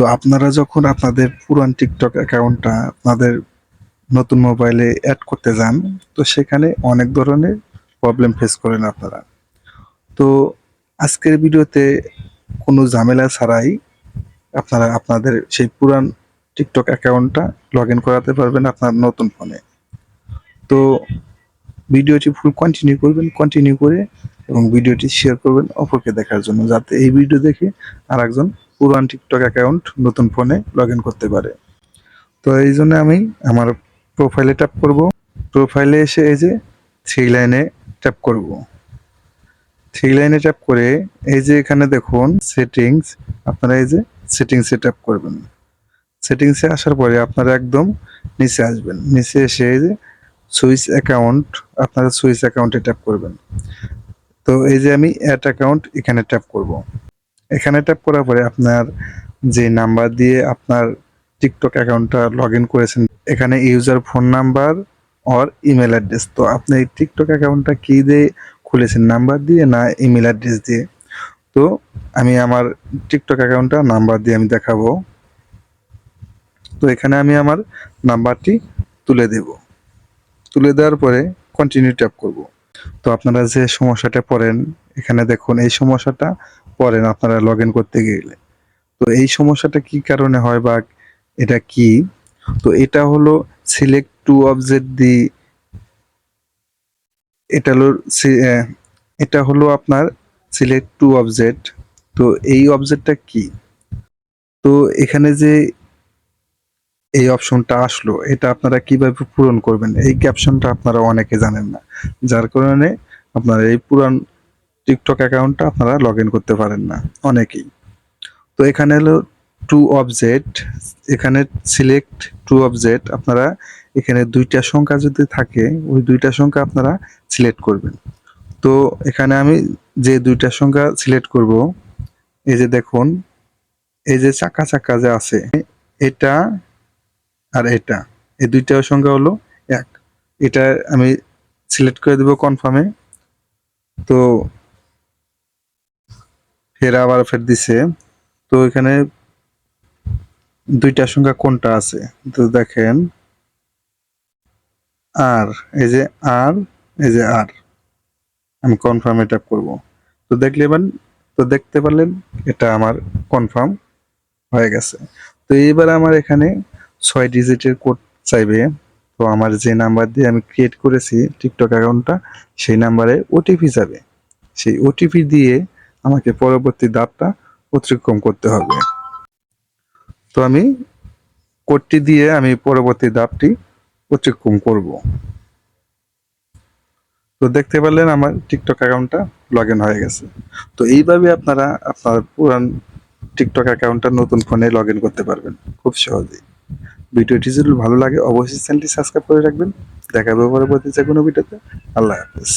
তো আপনারা যখন আপনাদের পুরান টিকটক অ্যাকাউন্টটা আপনাদের নতুন মোবাইলে অ্যাড করতে যান, তো সেখানে অনেক ধরনের প্রবলেম ফেস করেন আপনারা। তো আজকের ভিডিওতে কোনো ঝামেলা ছাড়াই আপনারা আপনাদের সেই পুরান টিকটক অ্যাকাউন্টটা লগ ইন করাতে পারবেন আপনার নতুন ফোনে তো ভিডিওটি ফুল কন্টিনিউ করবেন কন্টিনিউ করে এবং ভিডিওটি শেয়ার করবেন অপরকে দেখার জন্য, যাতে এই ভিডিও দেখে আরেকজন পুরান টিকটক অ্যাকাউন্ট নতুন ফোনে লগ করতে পারে। তো এই জন্য আমি আমার প্রোফাইলে ট্যাপ করব। প্রোফাইলে এসে এই যে থ্রি লাইনে ট্যাপ করব। থ্রি লাইনে ট্যাপ করে এই যে এখানে দেখুন সেটিংস আপনারা এই যে সেটিংসে ট্যাপ করবেন। সেটিংসে আসার পরে আপনারা একদম নিচে আসবেন। নিচে এসে এই যে সুইচ অ্যাকাউন্ট আপনারা সুইচ অ্যাকাউন্টে ট্যাপ করবেন। তো এই যে আমি অ্যাড অ্যাকাউন্ট এখানে ট্যাপ করব। এখানে ট্যাপ করার পরে আপনার যে নাম্বার দিয়ে আপনার টিকটক অ্যাকাউন্টটা লগ ইন করেছেন, এখানে user phone number or email address. তো আপনি এই টিকটক অ্যাকাউন্টটা কি দিয়ে খুলেছেন, নাম্বার দিয়ে না ইমেল অ্যাড্রেস দিয়ে? তো আমি আমার টিকটক অ্যাকাউন্টটা নাম্বার দিয়ে আমি দেখাবো। তো এখানে আমি আমার নাম্বারটি তুলে দেব। তুলে দেওয়ার পরে কন্টিনিউ ট্যাপ করব। তো আপনারা যে সমস্যাটা পড়েন, এখানে দেখুন, এই সমস্যাটা পড়েন আপনারা লগ ইন করতে গেলে। তো এই সমস্যাটা কি কারণে হয় বা এটা কি? তো এটা হলো সিলেক্ট টু অবজেক্ট দি এটা হলো এটা হলো আপনার সিলেক্ট টু অবজেক্ট তো এই অবজেক্টটা কি? তো এখানে যে এই অপশনটা আসলো, এটা আপনারা কীভাবে পূরণ করবেন? এই ক্যাপশনটা আপনারা অনেকে জানেন না। যার কারণে আপনারা এই পুরান টিকটক অ্যাকাউন্টটা আপনারা লগ ইন করতে পারেন না, অনেকেই। তো এখানে হলো টু অবজেক্ট এখানে সিলেক্ট টু অবজেক্ট আপনারা এখানে দুইটা সংখ্যা যদি থাকে, ওই দুইটা সংখ্যা আপনারা সিলেক্ট করবেন। তো এখানে আমি যে দুইটা সংখ্যা সিলেক্ট করব, এই যে দেখুন, এই যে চাকা চাকা যে আছে, এটা আর এটা, এই দুইটা সংখ্যা হলো এক। এটা আমি সিলেক্ট করে দেব কনফার্মে তো ফের আবার ফের দিছে। তো এখানে দুইটা সংখ্যা কোনটা আছে? তো দেখেন, আর, এই যে আর, এই যে আর। আমি কনফার্ম এটা করব। তো দেখলে এবার, তো দেখতে পারলেন, এটা আমার কনফার্ম হয়ে গেছে। তো এইবার আমার এখানে ছয় ডিজিটের কোড চাইবে। তো আমার যে নাম্বার দিয়ে আমি ক্রিয়েট করেছি টিকটক অ্যাকাউন্টটা সেই নাম্বারে ওটিপি যাবে সেই ওটিপি দিয়ে আমাকে পরবর্তী ধাপটা অতিক্রম করতে হবে। তো আমি কোডটি দিয়ে আমি পরবর্তী ধাপটি অতিক্রম করব। তো দেখতে পারলেন আমার টিকটক অ্যাকাউন্টটা লগ ইন হয়ে গেছে। তো এইভাবে আপনারা আপনার পুরান টিকটক অ্যাকাউন্টটা নতুন ফোনে লগ ইন করতে পারবেন, খুব সহজেই। ভিডিওটি যদি ভালো লাগে, অবশ্যই চ্যানেলটি সাবস্ক্রাইব করে রাখবেন। দেখা হবে পরবর্তী যে কোনো ভিডিওতে। আল্লাহ হাফেজ।